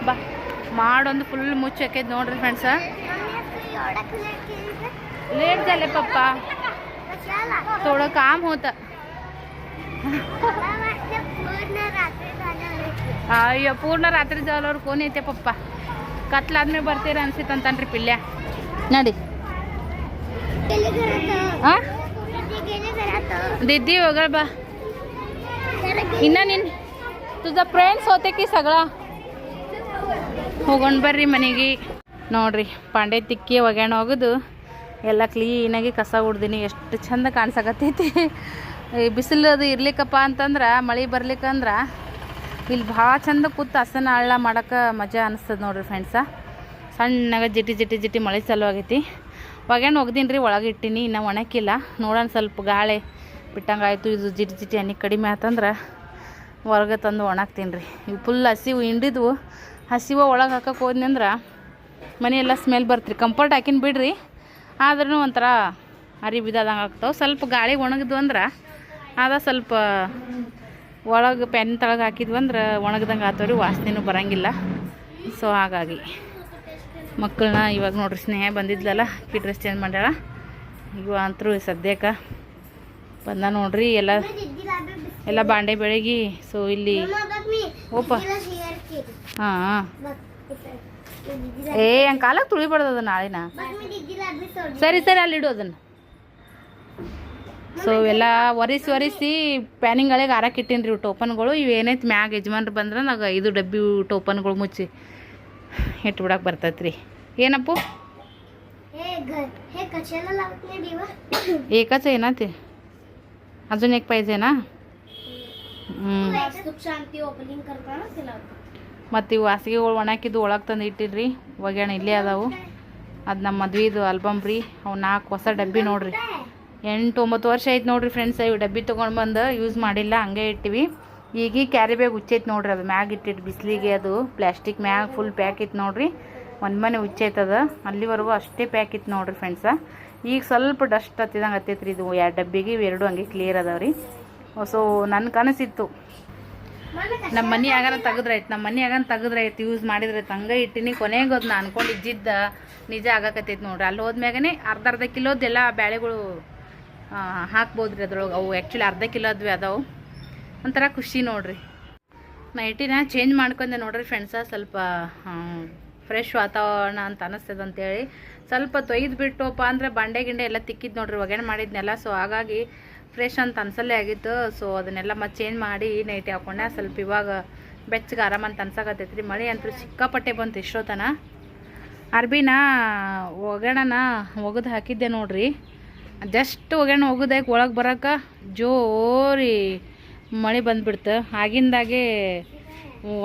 ಬಾ. ಮಾಡೊಂದು ಫುಲ್ ಮುಚ್ಚಕ್ಕೆದ್ ನೋಡ್ರಿ ಫ್ರೆಂಡ್ಸ ಲೇಟ್ ಜಲ್ಲ ಪಪ್ಪ. थोड़ा काम ಹೋತ. ಅಯ್ಯೋ, ಪೂರ್ಣ ರಾತ್ರಿ ಜಾಲವ್ರು ಫೋನ್ ಐತೆ ಪಪ್ಪ. ಕತ್ಲಾದ್ಮೇಲೆ ಬರ್ತೀರ ಅನ್ಸಿತ್ತು ಅಂತನ್ರಿ ಪಿಲ್ಯ ನಡಿ ದಿದ್ದಿ ಹೋಗಳ ಬಾ. ಇನ್ನ ನಿನ್ ತುझा ಫ್ರೆಂಡ್ಸ್ ಹೋತೆ ಕಿ ಸಗಳ. ಹೋಗೋಣ ಬರ್ರಿ ಮನೆಗೆ. ನೋಡ್ರಿ, ಪಾಂಡೆ ತಿಕ್ಕಿ ಒಗ್ಯಾಣ ಹೋಗೋದು ಎಲ್ಲ ಕ್ಲೀನಾಗಿ ಕಸ ಹೊಡ್ದೀನಿ ಎಷ್ಟು ಚಂದ ಕಾಣಿಸಕತ್ತೈತಿ. ಈ ಬಿಸಿಲು ಅದು ಇರ್ಲಿಕ್ಕಪ್ಪ ಅಂತಂದ್ರೆ, ಮಳೆ ಬರ್ಲಿಕ್ಕಂದ್ರೆ ಇಲ್ಲಿ ಭಾಳ ಚಂದ ಕೂತು ಹಸನ ಹಳ್ಳ ಮಾಡೋಕೆ ಮಜಾ ಅನಿಸ್ತದೆ ನೋಡ್ರಿ ಫ್ರೆಂಡ್ಸ ಸಣ್ಣಗೆ ಜಿಟಿ ಜಿಟಿ ಜಿಟಿ ಮಳೆ ಚಾಲು ಆಗೈತಿ ಒಗ್ಯಾಣ ಒಗ್ದೀನಿ ರೀ ಒಳಗೆ ಇಟ್ಟೀನಿ, ಇನ್ನೂ ಒಣಕಿಲ್ಲ. ನೋಡೋಣ ಸ್ವಲ್ಪ ಗಾಳಿ ಬಿಟ್ಟಂಗೆ ಆಯಿತು ಇದು ಜಿಟಿ ಜಿಟಿ ಅನ್ನಿ ಕಡಿಮೆ ಆತಂದ್ರೆ ಹೊರಗೆ ತಂದು ಒಣಾಕ್ತೀನಿ ರೀ ಇವು ಫುಲ್ ಹಸಿವು ಹಿಂಡಿದ್ವು. ಹಸಿವು ಒಳಗೆ ಹಾಕಕ್ಕೆ ಹೋದ್ನಿ ಅಂದ್ರೆ ಮನೆ ಎಲ್ಲ ಸ್ಮೆಲ್ ಬರ್ತ್ರಿ. ಕಂಫರ್ಟ್ ಹಾಕಿನ ಬಿಡ್ರಿ. ಆದ್ರೂ ಒಂಥರ ಅರಿ ಬಿದ್ದಾದಂಗೆ ಆಗ್ತಾವೆ. ಸ್ವಲ್ಪ ಗಾಳಿ ಒಣಗಿದ್ವು ಅಂದ್ರೆ ಅದ ಸ್ವಲ್ಪ ಒಳಗೆ ಪೆನ್ ತಳಗೆ ಹಾಕಿದ್ವು ಅಂದ್ರೆ ಒಣಗ್ದಂಗೆ ಆತವ್ರಿ ವಾಸನೆನೂ ಬರಂಗಿಲ್ಲ. ಸೊ ಹಾಗಾಗಿ ಮಕ್ಕಳನ್ನ ಇವಾಗ ನೋಡ್ರಿ ಸ್ನೇಹ ಬಂದಿದ್ಲಲ್ಲ ಕಿ ಡ್ರೆಸ್ ಚೇಂಜ್ ಮಾಡ್ಯಾಳ. ಇವ ಅಂತರೂ ಸದ್ಯಕ್ಕೆ ಬಂದ ನೋಡ್ರಿ ಎಲ್ಲ ಎಲ್ಲ ಬಾಂಡೆ ಬೆಳಗಿ ಸೊ ಇಲ್ಲಿ ಓಪ. ಹಾಂ. ಏ ಹಂಗೆ ಕಾಲಕ್ಕೆ ತುಳಿಬಾರ್ದು ಅದನ್ನ ಸರಿ ಸರಿ ಅಲ್ಲಿ ಇಡು ಅದನ್ನು. ಸೊ ಎಲ್ಲ ಒರೆಸಿ ಒರೆಸಿ ಪ್ಯಾನಿಂಗ್ ಒಳಗೆ ಹಾರಾಕಿಟ್ಟಿನ್ರಿ ಇವು ಟೋಪನ್ಗಳು ಇವು ಏನೈತೆ ಮ್ಯಾಗ ಯಜಮಾನ್ರು ಬಂದ್ರೆ ನಾಗ ಇದು ಡಬ್ಬಿ ಟೋಪನ್ಗಳು ಮುಚ್ಚಿ ಇಟ್ಬಿಡಕ್ಕೆ ಬರ್ತೈತೆ ರೀ ಏನಪ್ಪು ಏಕಚ ಏನತಿ ಅಜून एक पाहिजे ना ಮತ್ತು ಇವು ಹಾಸಿಗೆಗಳು ಒಣಾಕಿದ್ದು ಒಳಗೆ ತಂದು ಇಟ್ಟಿರಿ ಒಗ್ಯಾಣ ಇಲ್ಲೇ ಅದಾವು. ಅದು ನಮ್ಮ ಮದ್ವಿದು ಆಲ್ಬಮ್ ರೀ. ಅವು ನಾಲ್ಕು ಹೊಸ ಡಬ್ಬಿ ನೋಡ್ರಿ. ಎಂಟು ಒಂಬತ್ತು ವರ್ಷ ಆಯ್ತು ನೋಡ್ರಿ ಫ್ರೆಂಡ್ಸ್, ಇವು ಡಬ್ಬಿ ತೊಗೊಂಡು ಬಂದು ಯೂಸ್ ಮಾಡಿಲ್ಲ, ಹಂಗೆ ಇಟ್ಟಿವಿ. ಈಗ ಕ್ಯಾರಿ ಬ್ಯಾಗ್ ಹುಚ್ಚೈತೆ ನೋಡ್ರಿ ಅದು. ಮ್ಯಾಗ ಇಟ್ಟಿಟ್ಟು ಬಿಸಿಲಿಗೆ ಅದು. ಪ್ಲಾಸ್ಟಿಕ್ ಮ್ಯಾಗ ಫುಲ್ ಪ್ಯಾಕ್ ಇತ್ತು ನೋಡ್ರಿ. ಒಂದು ಮನೆ ಹುಚ್ಚೈತದ ಅಲ್ಲಿವರೆಗೂ ಅಷ್ಟೇ ಪ್ಯಾಕ್ ಇತ್ತು ನೋಡ್ರಿ ಫ್ರೆಂಡ್ಸ. ಈಗ ಸ್ವಲ್ಪ ಡಸ್ಟ್ ಹತ್ತಿದಂಗೆ ಹತ್ತೈತ್ರಿ ಇದು. ಎರಡು ಡಬ್ಬಿಗೆ ಇವು ಎರಡು ಹಂಗೆ ಕ್ಲಿಯರ್ ಅದಾವ ರೀ. ಸೊ ನನ್ನ ಕನಸಿತ್ತು. ನಮ್ಮ ಮನೆ ಆಗಾನ ತೆಗೆದ್ರಾಯ್ತು ನಮ್ಮ ಮನೆ ಆಗಾನ ಯೂಸ್ ಮಾಡಿದ್ರೆ ಹಂಗೆ ಇಟ್ಟಿನಿ, ಕೊನೆಗೆ ಅದು ನಾ ಅನ್ಕೊಂಡು ಇದ್ದಿದ್ದ ನಿಜ ಆಗಕತ್ತೈತೆ ನೋಡ್ರಿ. ಅಲ್ಲಿ ಹೋದ್ಮ್ಯಾಗನೇ ಅರ್ಧ ಅರ್ಧ ಕಿಲೋದೆಲ್ಲ ಬ್ಯಾಳೆಗಳು ಹಾಕ್ಬೋದು ರೀ ಅದ್ರೊಳಗೆ. ಅವು ಆ್ಯಕ್ಚುಲಿ ಅರ್ಧ ಕಿಲೋದ್ವಿ ಅದಾವು. ಒಂಥರ ಖುಷಿ ನೋಡ್ರಿ. ನೈಟಿನ ಚೇಂಜ್ ಮಾಡ್ಕೊಂಡೆ ನೋಡ್ರಿ ಫ್ರೆಂಡ್ಸ ಸ್ವಲ್ಪ ಫ್ರೆಶ್ ವಾತಾವರಣ ಅಂತ ಅನಿಸ್ತದೆ ಅಂತೇಳಿ. ಸ್ವಲ್ಪ ತೊಯ್ದು ಬಿಟ್ಟುಪ್ಪ ಅಂದರೆ ಬಂಡೆ ಗಿಂಡೆ ಎಲ್ಲ ತಿಕ್ಕಿದ್ದು ನೋಡ್ರಿ, ಒಗ್ಗರಣೆ ಮಾಡಿದ್ನೆಲ್ಲ. ಸೊ ಹಾಗಾಗಿ ಫ್ರೆಶ್ ಅಂತ ಅನ್ಸಲ್ಲೇ ಆಗಿತ್ತು. ಸೊ ಅದನ್ನೆಲ್ಲ ಮತ್ತೆ ಚೇಂಜ್ ಮಾಡಿ ನೈಟಿ ಹಾಕೊಂಡೆ. ಸ್ವಲ್ಪ ಇವಾಗ ಬೆಚ್ಚಗೆ ಆರಾಮ ಅಂತ ಅನ್ಸಕತ್ತೈತಿ ರೀ ಮಳೆ ಅಂತೂ ಸಿಕ್ಕಾಪಟ್ಟೆ ಬಂತು ಇಷ್ಟೊತ್ತನ. ಅರ್ಬಿನ ಒಗ್ಗರಣನ ಒಗೆದು ಹಾಕಿದ್ದೆ ನೋಡ್ರಿ. ಜಸ್ಟ್ ಒಗ್ಗರಣೆ ಒಗದಾಗಿ ಒಳಗೆ ಬರೋಕೆ ಜೋರಿ ಮಳೆ ಬಂದ್ಬಿಡ್ತು. ಆಗಿಂದಾಗೆ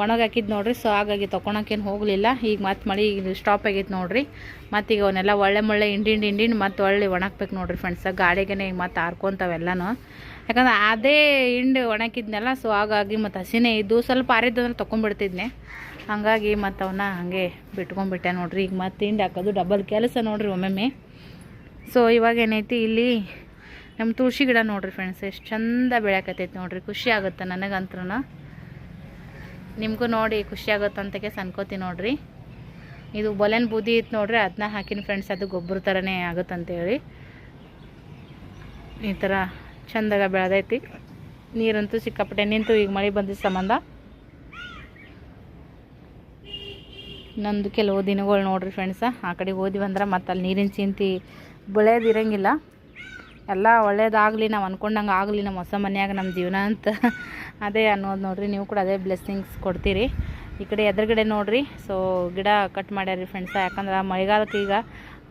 ಒಣಗಿ ಹಾಕಿದ್ದು ನೋಡ್ರಿ ಸೊ ಹಾಗಾಗಿ ತೊಗೊಳಕ್ಕೇನು ಹೋಗಲಿಲ್ಲ. ಈಗ ಮತ್ತೆ ಮಳೆ ಈಗ ಸ್ಟಾಪ್ ಆಗೈತೆ ನೋಡ್ರಿ. ಈಗ ಅವನ್ನೆಲ್ಲ ಒಳ್ಳೆ ಮೊಳ್ಳೆ ಹಿಂಡಿಂಡ್ ಹಿಂಡಿಂಡ್ ಮತ್ತೆ ಒಳ್ಳೆ ಒಣಗ್ಬೇಕು ನೋಡ್ರಿ ಫ್ರೆಂಡ್ಸ ಗಾಡಿಗೇನೆ ಈಗ ಮತ್ತೆ ಹಾರ್ಕೊಂತಾವೆಲ್ಲನೂ ಯಾಕಂದ್ರೆ ಅದೇ ಹಿಂಡು ಒಣಗಿದ್ನೆಲ್ಲ ಸೊ ಹಾಗಾಗಿ ಮತ್ತು ಹಸಿನೇ ಇದ್ದು ಸ್ವಲ್ಪ ಆರಿದ್ದಂದ್ರೆ ತೊಗೊಂಡ್ಬಿಡ್ತಿದ್ನೆ ಹಾಗಾಗಿ ಮತ್ತು ಅವನ್ನ ಹಾಗೆ ಬಿಟ್ಕೊಂಡ್ಬಿಟ್ಟೆ ನೋಡ್ರಿ. ಈಗ ಮತ್ತೆ ಹಿಂಡಿ ಹಾಕೋದು ಡಬಲ್ ಕೆಲಸ ನೋಡ್ರಿ ಒಮ್ಮೊಮ್ಮೆ. ಸೊ ಇವಾಗ ಏನೈತಿ ಇಲ್ಲಿ ನಮ್ಮ ತುಳಸಿ ಗಿಡ ನೋಡ್ರಿ ಫ್ರೆಂಡ್ಸ್ ಎಷ್ಟು ಚಂದ ಬೆಳೆಯಕತ್ತೈತಿ ನೋಡ್ರಿ. ಖುಷಿ ಆಗುತ್ತೆ ನನಗಂತ್ರೂ ನಿಮಗೂ ನೋಡಿ, ಖುಷಿ ಆಗುತ್ತೆ ನೋಡಿರಿ. ಇದು ಬೊಲೆನ್ ಬೂದಿ ಇತ್ತು ನೋಡ್ರಿ ಅದನ್ನ ಹಾಕಿನ ಫ್ರೆಂಡ್ಸ್ ಅದು ಗೊಬ್ಬರ ಥರನೇ ಆಗುತ್ತಂತೇಳಿ ಈ ಥರ ಚಂದಾಗ ಬೆಳೆದೈತಿ. ನೀರಂತೂ ಸಿಕ್ಕಾಪಟ್ಟೆ, ನಿಂತು ಈಗ ಮಳೆ ಬಂದಿದ್ದ ಸಂಬಂಧ. ನಂದು ಕೆಲವು ದಿನಗಳು ನೋಡ್ರಿ ಫ್ರೆಂಡ್ಸ ಆ ಕಡೆ ಹೋದ್ವಿ ಅಂದ್ರೆ ಮತ್ತೆ ಅಲ್ಲಿ ನೀರಿನ ಚಿಂತಿ ಬೆಳೆಯೋದು ಇರಂಗಿಲ್ಲ. ಎಲ್ಲ ಒಳ್ಳೇದಾಗಲಿ, ನಾವು ಅಂದ್ಕೊಂಡಂಗೆ ಆಗಲಿ ನಮ್ಮ ಹೊಸ ಮನೆಯಾಗ ನಮ್ಮ ಜೀವನ ಅಂತ. ಅದೇ ಅನ್ನೋದು ನೋಡಿರಿ, ನೀವು ಕೂಡ ಅದೇ ಬ್ಲೆಸ್ಸಿಂಗ್ಸ್ ಕೊಡ್ತೀರಿ. ಈ ಕಡೆ ಎದುರುಗಡೆ ನೋಡಿರಿ ಸೊ ಗಿಡ ಕಟ್ ಮಾಡ್ಯಾರಿ ಫ್ರೆಂಡ್ಸ ಯಾಕಂದ್ರೆ ಮಳೆಗಾಲಕ್ಕೆ ಈಗ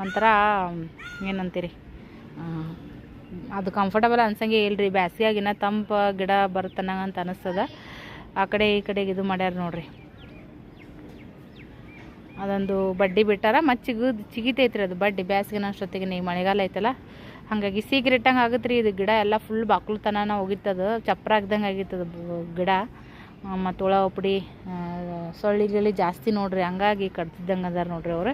ಒಂಥರ, ಏನಂತೀರಿ ಅದು ಕಂಫರ್ಟಬಲ್ ಅನ್ಸಂಗೆ ಇಲ್ರಿ. ಬ್ಯಾಸಿಗಾಗಿನ ತಂಪು ಗಿಡ ಬರ್ತನಂಗೆ ಅಂತ ಅನಿಸ್ತದ. ಆ ಕಡೆ ಈ ಕಡೆಗೆ ಇದು ಮಾಡ್ಯಾರ ನೋಡ್ರಿ. ಅದೊಂದು ಬಡ್ಡಿ ಬಿಟ್ಟಾರ ಮತ್ತು ಚಿಗು ಚಿಗಿತೈತ್ರಿ ಅದು ಬಡ್ಡಿ. ಬ್ಯಾಸಿಗೆ ಅಷ್ಟೊತ್ತಿಗೆ ನೀವು ಮಳೆಗಾಲ ಐತಲ್ಲ ಹಾಗಾಗಿ ಸೀಕ್ರೆಟಂಗೆ ಆಗುತ್ತೆ ರೀ ಇದು ಗಿಡ ಎಲ್ಲ ಫುಲ್ ಬಾಕ್ಲುತನ ಹೋಗಿತ್ತದು, ಚಪ್ರ ಆಗ್ದಂಗೆ ಆಗಿತ್ತದು ಗಿಡ. ಮತ್ತು ಹುಳ ಒಪ್ಪಡಿ ಸೊಳ್ಳಿ ಜಾಸ್ತಿ ನೋಡ್ರಿ, ಹಂಗಾಗಿ ಕಟ್ತಿದ್ದಂಗೆ ಅದಾರ ನೋಡ್ರಿ ಅವರು.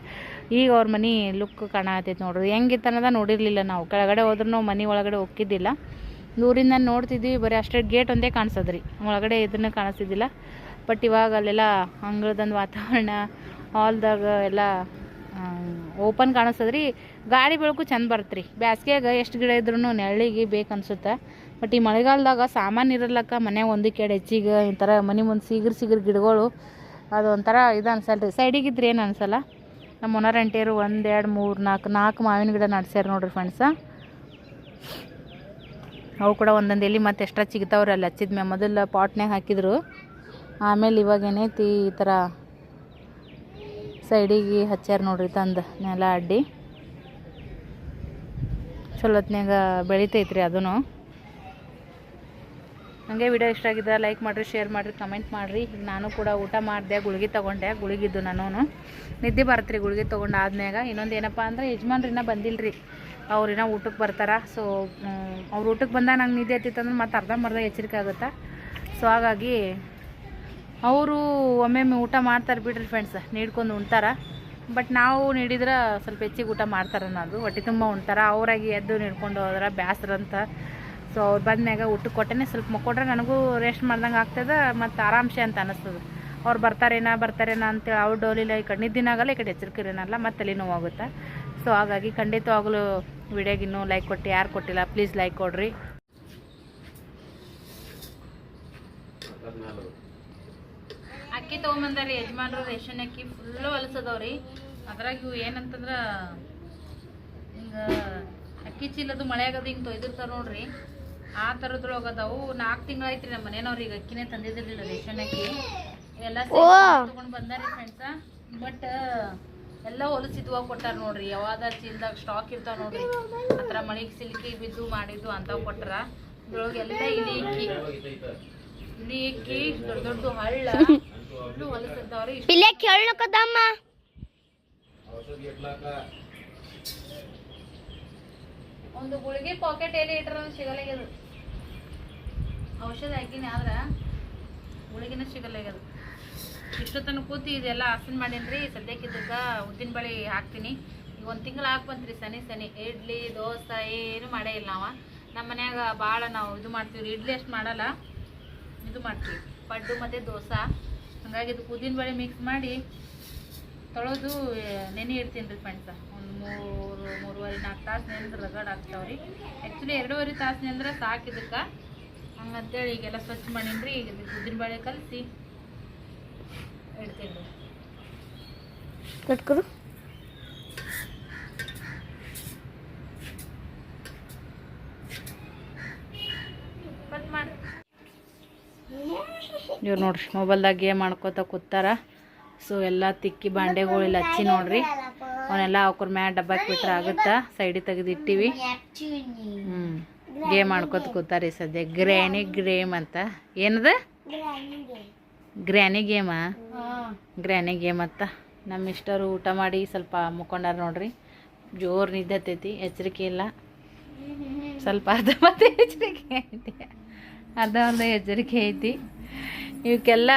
ಈಗ ಅವ್ರ ಮನೆ ಲುಕ್ ಕಾಣತೈತೆ ನೋಡ್ರಿ. ಹೆಂಗಿತ್ತು ಅನ್ನೋದ ನೋಡಿರಲಿಲ್ಲ ನಾವು. ಕೆಳಗಡೆ ಹೋದ್ರೂ ನಾವು ಮನೆ ಒಳಗಡೆ ಹೋಗಿದ್ದಿಲ್ಲ ದೂರಿಂದ ನೋಡ್ತಿದ್ವಿ, ಬರೀ ಅಷ್ಟೇ ಗೇಟ್ ಒಂದೇ ಕಾಣಿಸೋದ್ರಿ. ಒಳಗಡೆ ಇದನ್ನು ಕಾಣಿಸ್ತಿದ್ದಿಲ್ಲ ಬಟ್ ಇವಾಗ ಅಲ್ಲೆಲ್ಲ ಅಂಗಳದಂದು ವಾತಾವರಣ ಹಾಲ್ದಾಗ ಎಲ್ಲ ಓಪನ್ ಕಾಣಿಸ್ತದ್ರಿ ಗಾಳಿ ಬೆಳಕು ಚಂದ ಬರ್ತರಿ. ಬ್ಯಾಸ್ಗ್ಯಾಗ ಎಷ್ಟು ಗಿಡ ಇದ್ರೂ ನೆರಳಿಗೆ ಬೇಕು ಅನ್ಸುತ್ತೆ. ಬಟ್ ಈ ಮಳೆಗಾಲದಾಗ ಸಾಮಾನು ಇರಲ್ಲಕ್ಕ ಮನೆ ಒಂದಕ್ಕೆ ಎರಡು ಹೆಚ್ಚಿಗೆ ಒಂಥರ ಮನೆ ಮುಂದೆ ಸೀಗ್ರ ಸಿಗಿರ್ ಗಿಡಗಳು, ಅದು ಒಂಥರ ಇದು ರೀ ಸೈಡಿಗಿದ್ರೆ ಏನು ಅನ್ಸಲ್ಲ. ನಮ್ಮ ಮೊನರಂಟಿಯರು ಒಂದು, ಎರಡು, ಮೂರು, ನಾಲ್ಕು ನಾಲ್ಕು ಮಾವಿನ ಗಿಡ ನಡ್ಸ್ಯಾರ ನೋಡ್ರಿ ಫ್ರೆಂಡ್ಸ ಅವು ಕೂಡ ಒಂದೊಂದು ಎಲ್ಲಿ ಮತ್ತೆ ಎಕ್ಸ್ಟ್ರಾ ಚಿಗ್ತಾವ್ರಿ ಅಲ್ಲಿ ಹಚ್ಚಿದ ಮ್ಯಾಗ ಮೊದಲು ಪಾಟ್ನಾಗ ಹಾಕಿದ್ರು. ಆಮೇಲೆ ಇವಾಗ ಏನೈತಿ ಈ ಥರ ಸೈಡಿಗೆ ಹಚ್ಚಾರ ನೋಡ್ರಿ ತಂದು ನೆಲ ಅಡ್ಡಿ. ಚಲೋತ್ನ್ಯಾಗ ಬೆಳಿತೈತ್ರಿ ಅದೂ ಹಂಗೆ ವಿಡಿಯೋ ಇಷ್ಟ ಆಗಿದ್ರೆ ಲೈಕ್ ಮಾಡಿರಿ, ಶೇರ್ ಮಾಡಿರಿ, ಕಮೆಂಟ್ ಮಾಡಿರಿ. ಈಗ ನಾನು ಕೂಡ ಊಟ ಮಾಡಿದೆ, ಗುಳಿಗೆ ತೊಗೊಂಡೆ, ಗುಳಿಗಿದ್ದು ನಾನು ನಿದ್ದೆ ಬರ್ತೀರಿ, ಗುಳಿಗೆ ತೊಗೊಂಡು ಆದ್ಮ್ಯಾಗ. ಇನ್ನೊಂದು ಏನಪ್ಪ ಅಂದ್ರೆ ಯಜಮಾನ್ರು ಇನ್ನೂ ಬಂದಿಲ್ಲ ರೀ ಅವ್ರು ಇನ್ನೂ ಊಟಕ್ಕೆ ಬರ್ತಾರ ಸೊ ಅವ್ರು ಊಟಕ್ಕೆ ಬಂದಾಗ ನಂಗೆ ನಿದ್ದೆ ಹತ್ತಿತ್ತಂದ್ರೆ ಮತ್ತೆ ಅರ್ಧಂಬರ್ಧ ಎಚ್ಚರಿಕೆ ಆಗುತ್ತೆ? ಸೊ ಹಾಗಾಗಿ, ಅವರು ಒಮ್ಮೊಮ್ಮೆ ಊಟ ಮಾಡ್ತಾರೆ ಬಿಡ್ರಿ ಫ್ರೆಂಡ್ಸ್ ನೀಡ್ಕೊಂಡು ಉಣ್ತಾರ. ಬಟ್ ನಾವು ನೀಡಿದ್ರೆ ಸ್ವಲ್ಪ ಹೆಚ್ಚಿಗೆ ಊಟ ಮಾಡ್ತಾರೆ ಅನ್ನೋದು. ಹೊಟ್ಟೆ ತುಂಬ ಉಣ್ತಾರೆ. ಅವರಾಗಿ ಎದ್ದು ನೀಡ್ಕೊಂಡು ಹೋದ್ರೆ ಬ್ಯಾಸ್ರಂತ. ಸೊ ಅವ್ರು ಬಂದ್ಮ್ಯಾಗ ಊಟಕ್ಕೆ ಕೊಟ್ಟೆ ಸ್ವಲ್ಪ ಮಕ್ಕೊಂಡ್ರೆ ನನಗೂ ರೆಸ್ಟ್ ಮಾಡ್ದಂಗೆ ಆಗ್ತದೆ ಮತ್ತು ಆರಾಮ್ಸೆ ಅಂತ ಅನ್ನಿಸ್ತದೆ ಅವ್ರು ಬರ್ತಾರೇನ ಬರ್ತಾರೇನ ಅಂತೇಳಿ ಅವ್ರು ಡೋಲಿಲ್ಲ ಈ ಕಡೆ ನಿದ್ದಿನಾಗಲ್ಲ ಈ ಕಡೆ ಎಚ್ಚರಿಕೆ ಇರೋನಲ್ಲ ಮತ್ತೆ ತಲೆನೋವು ಆಗುತ್ತೆ. ಸೊ ಹಾಗಾಗಿ ಖಂಡಿತವಾಗಲೂ ವಿಡಿಯೋಗೆ ಇನ್ನೂ ಲೈಕ್ ಕೊಟ್ಟು, ಯಾರು ಕೊಟ್ಟಿಲ್ಲ ಪ್ಲೀಸ್ ಲೈಕ್ ಕೊಡ್ರಿ. ಅಕ್ಕಿ ತೊಗೊಂಬಂದಾರಿ ಯಜಮಾನ್ರು ರೇಷನ್ ಅಕ್ಕಿ ಫುಲ್ಲು ಹೊಲಸದವ್ರಿ. ಅದ್ರಾಗ ಇವು ಏನಂತಂದ್ರೆ ಹಿಂಗ ಅಕ್ಕಿ ಚೀಲದು ಮಳೆಯಾಗದು ಹಿಂಗೆ ತೊಯ್ದಿರ್ತಾರೆ ನೋಡ್ರಿ. ಆ ಥರದ್ರೊಳಗೆ ಅದಾವು. ನಾಲ್ಕು ತಿಂಗಳಾಯ್ತ್ರಿ ನಮ್ಮ ಈಗ ಅಕ್ಕಿನೇ ತಂದಿದ್ದಿಲ್ಲ ರೇಷನ್ ಅಕ್ಕಿ. ಎಲ್ಲ ತಗೊಂಡು ಬಂದಾರಿ ಫ್ರೆಂಡ್ಸ ಬಟ್ ಎಲ್ಲ ಹೊಲಸಿದ್ವಾಗ ಕೊಟ್ಟಾರ ನೋಡ್ರಿ. ಯಾವಾದ ಚೀಲದಾಗ ಸ್ಟಾಕ್ ಇರ್ತಾವ ನೋಡ್ರಿ. ಆತರ ಥರ ಮಳೆಗೆ ಸಿಲ್ಕಿ ಬಿದ್ದು ಮಾಡಿದ್ದು ಅಂತ ಕೊಟ್ಟಾರ ಇದ್ರೊಳಗೆ ಎಲ್ಲ ಇಲಿ ಇಕ್ಕಿ ಇಲಿ ಇಕ್ಕಿ ದೊಡ್ಡ ದೊಡ್ಡದು ಹಳ್ಳ ಇಲ್ಲೇ ಕೇಳಕದಮ್ಮ ಒಂದು ಗುಳಿಗೆ ಪಾಕೆಟ್ ಎಲ್ಲಿ ಇಟ್ರ ಸಿಗಲಾಗ್ಯದ ಔಷಧ ಹಾಕಿನಿ ಆದ್ರ ಗುಳಿಗೆನ ಸಿಗಲಾಗ್ಯದ ಇಷ್ಟು ತನಕ ಕೂತಿ ಇದೆಲ್ಲ ಆಸನ್ ಮಾಡೀನಿ ಸದ್ಯಕ್ಕೆ ಇದಕ್ಕೆ ಉದ್ದಿನ ಬಳಿ ಹಾಕ್ತೀನಿ. ಈಗ ಒಂದು ತಿಂಗಳು ಹಾಕಿ ಬಂತ್ರಿ ಸನಿ ಸನಿ. ಇಡ್ಲಿ ದೋಸೆ ಏನು ಮಾಡೇ ಇಲ್ಲ ನಾವು ನಮ್ಮ ಮನ್ಯಾಗ ಭಾಳ ನಾವು ಇದು ಮಾಡ್ತೀವಿ ಇಡ್ಲಿ ಅಷ್ಟು ಮಾಡಲ್ಲ. ಇದು ಮಾಡ್ತೀವಿ. ಪಡ್ಡು ಮತ್ತು ದೋಸೆ. ಹಂಗಾಗಿ ಇದು ಉದ್ದಿನ ಬೇಳೆ ಮಿಕ್ಸ್ ಮಾಡಿ ತೊಳೆದು ನೆನೆ ಇಡ್ತೀನಿ ರೀ ಫ್ರೆಂಡ್ಸ ಒಂದು ಮೂರು, ಮೂರುವರೆ, ನಾಲ್ಕು ತಾಸು ನೆನೆದ್ರೆ ರಗಡ್ ಆಗ್ತಾವ್ರಿ. ಆ್ಯಕ್ಚುಲಿ ಎರಡೂವರೆ ತಾಸು ನೆಂದ್ರೆ ಸಾಕು ಇದಕ್ಕೆ. ಹಂಗಂತೇಳಿ ಈಗೆಲ್ಲ ಸ್ವಚ್ಛ ಮಾಡೀನಿ ರೀ, ಈಗ ಉದ್ದಿನ ಬೇಳೆ ಕಲಸಿ ಇಡ್ತೀನಿ ರೀ ಕಟ್ಕೊಡು ಕಟ್ ಮಾಡಿ ಇವ್ರು ನೋಡ್ರಿ, ಮೊಬೈಲ್ದಾಗ ಗೇಮ್ ಮಾಡ್ಕೋತ ಕೂತಾರ. ಸೊ ಎಲ್ಲ ತಿಕ್ಕಿ ಬಾಂಡೆಗಳಿಲ್ಲ ಹಚ್ಚಿ ನೋಡ್ರಿ. ಅವನ್ನೆಲ್ಲ ಅವ್ರ ಮ್ಯಾಲ ಡಬ್ಬಕ್ಕೆ ಬಿಟ್ರೆ ಆಗುತ್ತಾ? ಸೈಡಿಗೆ ತೆಗೆದಿಟ್ಟಿವಿ ಹ್ಮ್. ಗೇಮ್ ಮಾಡ್ಕೋತ ಕೂತಾರಿ ಸದ್ಯ. ಗ್ರ್ಯಾನಿ ಗ್ರೇಮ್ ಅಂತ. ಏನದ? ಗ್ರ್ಯಾನಿ ಗೇಮಾ? ಗ್ರ್ಯಾನಿ ಗೇಮ್ ಅಂತ. ನಮ್ಮ ಇಷ್ಟರು ಊಟ ಮಾಡಿ ಸ್ವಲ್ಪ ಮುಕ್ಕೊಂಡಾರ ನೋಡ್ರಿ. ಜೋರು ನಿದ್ದತೈತಿ ಎಚ್ಚರಿಕೆ ಇಲ್ಲ. ಸ್ವಲ್ಪ ಅರ್ಧ ಮತ್ತೆ ಎಚ್ಚರಿಕೆ ಐತಿ. ಅರ್ಧ ಒಂದು ಎಚ್ಚರಿಕೆ ಐತಿ. ಇವಕ್ಕೆಲ್ಲ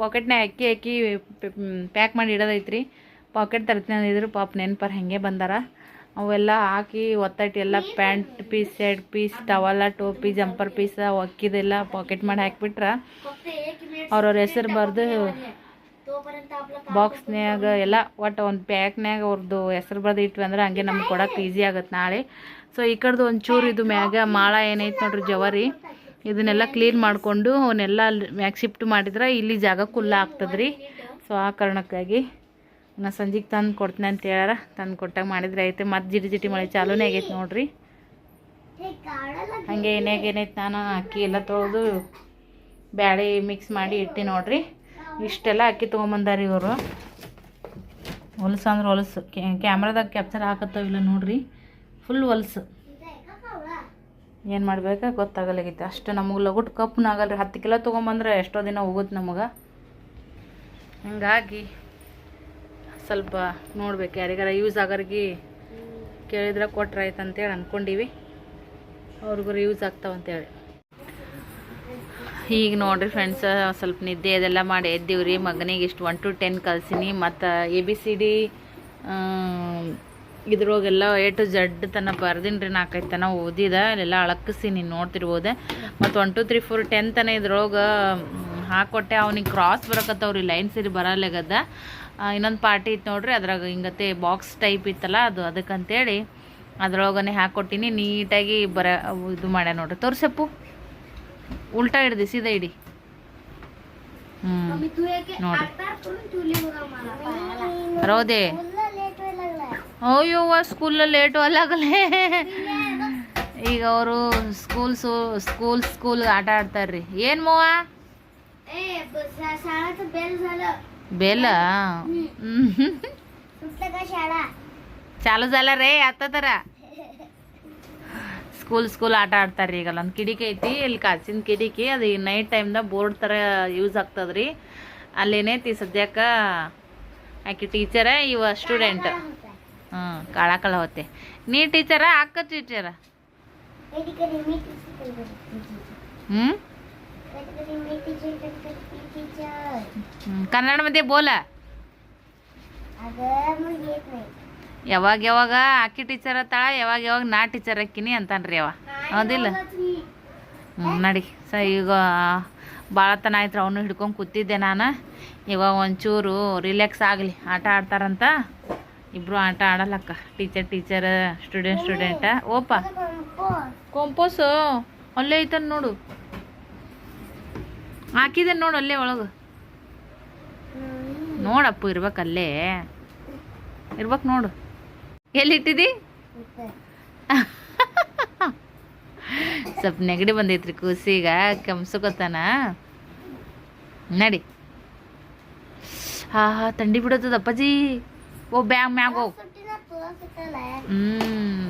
ಪಾಕೆಟ್ನಾಗ ಅಕ್ಕಿ ಅಕ್ಕಿ ಪ್ಯಾಕ್ ಮಾಡಿ ಇಡೋದೈತ್ರಿ. ಪಾಕೆಟ್ ತರ್ತೀನಿ ಅಂದಿದ್ರು, ಪಾಪ ನೆನ್ಪರ್ ಹಾಗೆ ಬಂದಾರ. ಅವೆಲ್ಲ ಹಾಕಿ ಒತ್ತಟ್ಟಿ ಎಲ್ಲ pant piece, shirt piece, towel, ಟೋಪಿ, ಜಂಪರ್ ಪೀಸ್ ಅಕ್ಕಿದೆಲ್ಲ ಪಾಕೆಟ್ ಮಾಡಿ ಹಾಕಿಬಿಟ್ರೆ. ಅವ್ರವ್ರ ಹೆಸರು ಬರೆದು ಬಾಕ್ಸ್ನ್ಯಾಗ ಎಲ್ಲ ಒಟ್ಟು ಒಂದು ಪ್ಯಾಕ್ನ್ಯಾಗ ಅವ್ರದ್ದು ಹೆಸರು ಬರೆದು ಇಟ್ವಿ ಅಂದ್ರೆ ಹಂಗೆ ನಮ್ಗೆ ಕೊಡೋಕೆ ಈಸಿ ಆಗುತ್ತೆ ನಾಳೆ. ಸೊ ಈ ಕಡೆದು ಒಂಚೂರು ಇದು ಮ್ಯಾಗ ಮಾಳ ಏನೈತೆ ನೋಡ್ರಿ ಜವರಿ. ಇದನ್ನೆಲ್ಲ ಕ್ಲೀನ್ ಮಾಡಿಕೊಂಡು ಅವನ್ನೆಲ್ಲ ಮ್ಯಾಕ್ ಶಿಫ್ಟ್ ಮಾಡಿದ್ರೆ ಇಲ್ಲಿ ಜಾಗ ಕುಲ್ಲ ಆಗ್ತದ್ರಿ. ಸೊ ಆ ಕಾರಣಕ್ಕಾಗಿ ನಾ ಸಂಜೆಗೆ ತಂದು ಕೊಡ್ತೀನಿ ಅಂತ ಹೇಳಾರ ತಂದು ಕೊಟ್ಟಾಗ ಮಾಡಿದ್ರೆ ಐತೆ ಮತ್ತೆ ಜಿಟಿ ಜಿಟಿ ಮಳೆ ಚಾಲೂನೇ ಆಗೈತೆ ನೋಡ್ರಿ. ಹಾಗೆ ಏನಾಗ ಏನೈತೆ ನಾನು ಅಕ್ಕಿ ಎಲ್ಲ ತೊಳೆದು ಬ್ಯಾಳೆ ಮಿಕ್ಸ್ ಮಾಡಿ ಇಟ್ಟು ನೋಡ್ರಿ. ಇಷ್ಟೆಲ್ಲ ಅಕ್ಕಿ ತೊಗೊಂಬಂದಾರಿ ಇವರು. ಹೊಲಸು ಅಂದ್ರೆ ಹೊಲಸು. ಕ್ಯಾಮ್ರಾದಾಗ ಕ್ಯಾಪ್ಚರ್ ಹಾಕತ್ತೋ ಇಲ್ಲ ನೋಡ್ರಿ. ಫುಲ್ ಹೊಲಸು. ಏನು ಮಾಡಬೇಕು? ಗೊತ್ತಾಗಲಾಗೈತೆ. ಅಷ್ಟು ನಮಗೆ ಲಗುಟ್ ಕಪ್ಪನಾಗಲ್ಲ ರೀ ಹತ್ತು ಕಿಲೋ ತೊಗೊಂಬಂದ್ರೆ ಎಷ್ಟೋ ದಿನ ಹೋಗುತ್ತೆ ನಮಗೆ. ಹಂಗಾಗಿ ಸ್ವಲ್ಪ ನೋಡ್ಬೇಕು ಯಾರಿಗಾರ ಯೂಸ್ ಆಗೋರಿಗೆ ಕೇಳಿದ್ರೆ ಕೊಟ್ರೆ ಆಯ್ತು ಅಂತೇಳಿ ಅಂದ್ಕೊಂಡಿವಿ ಅವ್ರಿಗೂ ಯೂಸ್ ಆಗ್ತಾವಂತೇಳಿ. ಈಗ ನೋಡ್ರಿ ಫ್ರೆಂಡ್ಸ್ ಸ್ವಲ್ಪ ನಿದ್ದೆ ಅದೆಲ್ಲ ಮಾಡಿ ಎದ್ದೀವ್ರಿ. ಮಗನಿಗೆ ಇಷ್ಟು ಒನ್ ಟು ಟೆನ್ ಕಲ್ಸಿನಿ. ಮತ್ತು ಎ ಬಿ ಸಿ ಡಿ ಇದ್ರೊಳಗೆಲ್ಲ ಎ ಟು ಜಡ್ ತನ ಬರ್ದಿನಿ ರೀ ನಾಲ್ಕೈದು ತನ ಓದಿದ ಅಲ್ಲೆಲ್ಲ ಅಳಕಿಸಿ ನೀನು ನೋಡ್ತಿರ್ಬೋದು. ಮತ್ತು one two three four ten ತನ ಇದ್ರೊಳಗೆ ಹಾಕೊಟ್ಟೆ. ಅವ್ನಿಗೆ ಕ್ರಾಸ್ ಬರಕತ್ತವ್ರಿ ಲೈನ್ ಇಲ್ಲಿ ಬರಲ್ಲಾಗದ. ಇನ್ನೊಂದು ಪಾರ್ಟಿ ಇತ್ತು ನೋಡ್ರಿ ಅದ್ರಾಗ ಹಿಂಗತೆ ಬಾಕ್ಸ್ ಟೈಪ್ ಇತ್ತಲ್ಲ ಅದು ಅದಕ್ಕಂತೇಳಿ ಅದ್ರೊಳಗನೆ ಹಾಕ್ಕೊಟ್ಟಿನಿ ನೀಟಾಗಿ ಬರ ಇದು ಮಾಡ್ಯ ನೋಡ್ರಿ. ತೋರ್ಸಪ್ಪು. ಉಲ್ಟಾ ಹಿಡ್ದು ಸೀದಾ ಇಡಿ ಹ್ಞೂ ನೋಡ್ರಿ. ರೌದೆ. ಅಯ್ಯೋವ ಸ್ಕೂಲಲ್ಲಿ ಲೇಟು ಅಲ್ಲಾಗಲೇ ಈಗ ಅವರು ಸ್ಕೂಲ್ ಸ್ಕೂಲ್ ಸ್ಕೂಲ್ ಆಟ ಆಡ್ತಾರ್ರಿ. ಏನು ಮೂವ? ಬೇಲ ಚಾಲು ಜಾಲ ರೇ ಆತದರ ಸ್ಕೂಲ್ ಸ್ಕೂಲ್ ಆಟ ಆಡ್ತಾರ್ರಿ ಈಗ ಅಲ್ಲೊಂದು ಕಿಡಿಕಿ ಐತಿ ಇಲ್ಲಿ ಕಾಸಿನ ಕಿಡಿಕಿ ಅದು ನೈಟ್ ಟೈಮ್ದಾಗ ಬೋರ್ಡ್ ಥರ ಯೂಸ್ ಆಗ್ತದ್ರಿ. ಅಲ್ಲೇನೈತಿ ಸದ್ಯಕ್ಕೆ ಆಕೆ ಟೀಚರ ಇವ ಸ್ಟೂಡೆಂಟ್ ಹ್ಞೂ ಕಾಳ ಕಾಳ ಹೋತೆ. ನೀ ಟೀಚರ ಅಕ್ಕ ಟೀಚರ. ಹ್ಞೂ? ಕನ್ನಡ ಮಧ್ಯ ಬೋಲ? ಯಾವಾಗ ಯಾವಾಗ ಅಕ್ಕಿ ಟೀಚರ್ ತಾಳ ಯಾವಾಗ ಯಾವಾಗ ನಾ ಟೀಚರ್ ಅಕ್ಕಿನಿ ಅಂತಾನ್ರಿ ಅವ. ಹೌದಿಲ್ಲ? ಹ್ಞೂ ನಡಿ. ಸ ಈಗ ಭಾಳ ತನ ಆಯ್ತು ಅವನು ಹಿಡ್ಕೊಂಡು ಕೂತಿದ್ದೆ ನಾನು. ಇವಾಗ ಒಂಚೂರು ರಿಲ್ಯಾಕ್ಸ್ ಆಗಲಿ ಆಟ ಆಡ್ತಾರಂತ. ಇಬ್ರು ಆಟ ಆಡಲ್ಲಕ್ಕ. ಟೀಚರ್ ಟೀಚರ್ ಸ್ಟೂಡೆಂಟ್ ಸ್ಟೂಡೆಂಟ ಓಪ. ಕೊಂಪೋಸ್ ಅಲ್ಲೇ ಐತನ್ ನೋಡು. ಹಾಕಿದೆ ನೋಡು ಅಲ್ಲೇ ಒಳಗೆ. ನೋಡಪ್ಪ ಇರ್ಬೇಕು ಅಲ್ಲೇ. ಇರ್ಬೇಕು ನೋಡು. ಎಲ್ಲಿಟ್ಟಿದಿ? ಸ್ವಲ್ಪ ನೆಗಡಿ ಬಂದೈತ್ರಿ ಕೂಸಿಗ ಕೆಮ್ಸಕೊತಾನ. ನಡಿ. ಹಾ ಹಾ ತಂಡಿ ಬಿಡೋತದ ಅಪ್ಪಾಜಿ. ಓ, ಬ್ಯಾಗ್ ಮ್ಯಾಗ ಹೋಗ್ ಹ್ಮ್.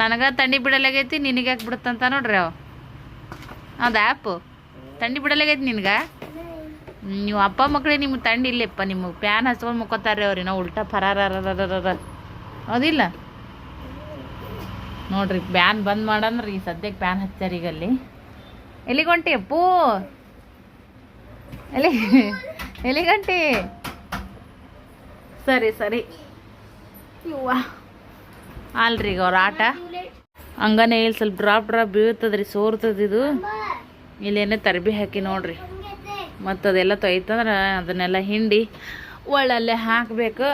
ನನಗ ತಂಡಿ ಬಿಡಲಾಗೈತಿ, ನಿನಗೆ ಯಾಕೆ ಬಿಡುತ್ತಂತ ನೋಡ್ರಿ ಅವ. ಅದ ಆ್ಯಪು ತಂಡಿ ಬಿಡಲಾಗೈತಿ ನಿನ್ಗ? ನೀವು ಅಪ್ಪ ಮಕ್ಕಳೇ ನಿಮ್ಗೆ ತಂಡಿ ಇಲ್ಲಪ್ಪ, ನಿಮಗೆ ಪ್ಯಾನ್ ಹಚ್ಕೊಂಡು ಮುಕ್ಕೋತಾರೆ ಅವ್ರಿ ನಾವು ಉಲ್ಟಾ ಫರಾರರ ಹೌದಿಲ್ಲ ನೋಡ್ರಿ ಪ್ಯಾನ್ ಬಂದ್ ಮಾಡಂದ್ರೆ ಈ ಸದ್ಯಕ್ಕೆ ಪ್ಯಾನ್ ಹಚ್ಚಾರ ಈಗ ಅಲ್ಲಿ ಎಲ್ಲಿಗೊಂಟಿ ಅಪ್ಪು. ಎಲ್ಲಿ ಎಲ್ಲಿಗೆ ಹೊಂಟಿ ಸರಿ ಸರಿ. ಅಲ್ರಿ ಈಗ ಅವ್ರ ಆಟ. ಹಂಗನೇ ಇಲ್ಲಿ ಸ್ವಲ್ಪ ಡ್ರಾಪ್ ಡ್ರಾಪ್ ಬೀಳ್ತದ್ರಿ ಸೋರ್ತದಿದು ಇಲ್ಲೇನೇ ತರಬಿ ಹಾಕಿ ನೋಡ್ರಿ. ಮತ್ತು ಅದೆಲ್ಲ ತೊಯ್ತಂದ್ರೆ ಅದನ್ನೆಲ್ಲ ಹಿಂಡಿ ಒಳ್ಳಲ್ಲೇ ಹಾಕಬೇಕು.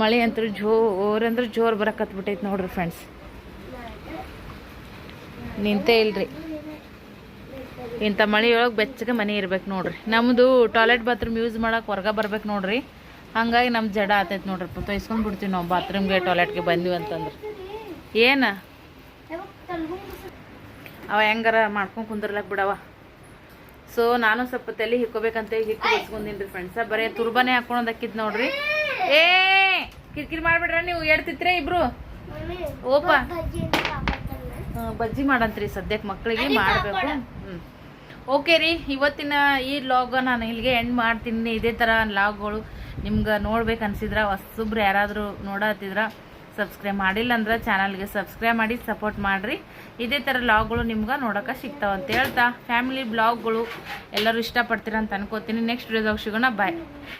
ಮಳೆ ಅಂತೂ ಜೋರು ಅಂದ್ರೆ ಜೋರು ಬರಕತ್ಬಿಟ್ಟೈತೆ ನೋಡ್ರಿ ಫ್ರೆಂಡ್ಸ್ ನಿಂತೇ ಇಲ್ರಿ. ಇಂಥ ಮಳೆಯೊಳಗೆ ಬೆಚ್ಚಗೆ ಮನೆ ಇರ್ಬೇಕು ನೋಡ್ರಿ. ನಮ್ಮದು ಟಾಯ್ಲೆಟ್ ಬಾತ್ರೂಮ್ ಯೂಸ್ ಮಾಡೋಕೆ ಹೊರಗೆ ಬರ್ಬೇಕು ನೋಡ್ರಿ. ಹಂಗಾಗಿ ನಮ್ಮ ಜಡ ಆತೈತೆ ನೋಡ್ರಪ್ಪ ತೊಯ್ಸ್ಕೊಂಡು ಬಿಡ್ತೀವಿ ನಾವು ಬಾತ್ರೂಮ್ಗೆ ಟಾಯ್ಲೆಟ್ಗೆ ಬಂದ್ವಿ ಅಂತಂದ್ರೆ. ಏನು? ಅವ ಹೆಂಗಾರ ಮಾಡ್ಕೊಂಡು ಕುಂದಿರ್ಲಕ್ಕ ಬಿಡವ. ಸೊ ನಾನು ಸ್ವಲ್ಪ ತಲೆ ಹಿಕ್ಕೋಬೇಕಂತ ಹಿಕ್ಕಿ ಬಸ್ಕೊಂದಿನಿ ರೀ ಫ್ರೆಂಡ್ಸ ಬರೀ ತುರ್ಬಾನೆ ಹಾಕೊಂಡು ಹಾಕಿದ್ ನೋಡ್ರಿ. ಏ, ಕಿರಿಕಿರಿ ಮಾಡ್ಬಿಡ್ರ ನೀವು ಹೇಳ್ತಿದ್ರೆ ಇಬ್ರು? ಓಪ. ಬಜ್ಜಿ ಮಾಡಂತ್ರಿ ಸದ್ಯಕ್ಕೆ ಮಕ್ಕಳಿಗೆ ಮಾಡಬೇಕು. ಹ್ಞೂ ಓಕೆ ರೀ, ಇವತ್ತಿನ ಈ ಲಾಗ್ ನಾನು ಇಲ್ಲಿಗೆ ಎಂಡ್ ಮಾಡ್ತೀನಿ. ಇದೇ ಥರ ಲಾಗ್ಗಳು ನಿಮ್ಗೆ ನೋಡ್ಬೇಕು ಅನ್ಸಿದ್ರ ಹೊಸಬ್ರು ಯಾರಾದರೂ ನೋಡತ್ತಿದ್ರ ಸಬ್ಸ್ಕ್ರೈಬ್ ಮಾಡಿಲ್ಲ ಅಂದ್ರೆ ಚಾನಲ್ಗೆ ಸಬ್ಸ್ಕ್ರೈಬ್ ಮಾಡಿ ಸಪೋರ್ಟ್ ಮಾಡಿರಿ. ಇದೇ ಥರ ಲಾಗ್ಗಳು ನಿಮ್ಗೆ ನೋಡೋಕೆ ಸಿಗ್ತಾವೆ ಅಂತ ಹೇಳ್ತಾ. ಫ್ಯಾಮಿಲಿ ಬ್ಲಾಗ್ಗಳು ಎಲ್ಲರೂ ಇಷ್ಟಪಡ್ತೀರ ಅಂತ ಅನ್ಕೋತೀನಿ. ನೆಕ್ಸ್ಟ್ ವಿಡಿಯೋದಾಗ ಸಿಗೋಣ. ಬಾಯ್.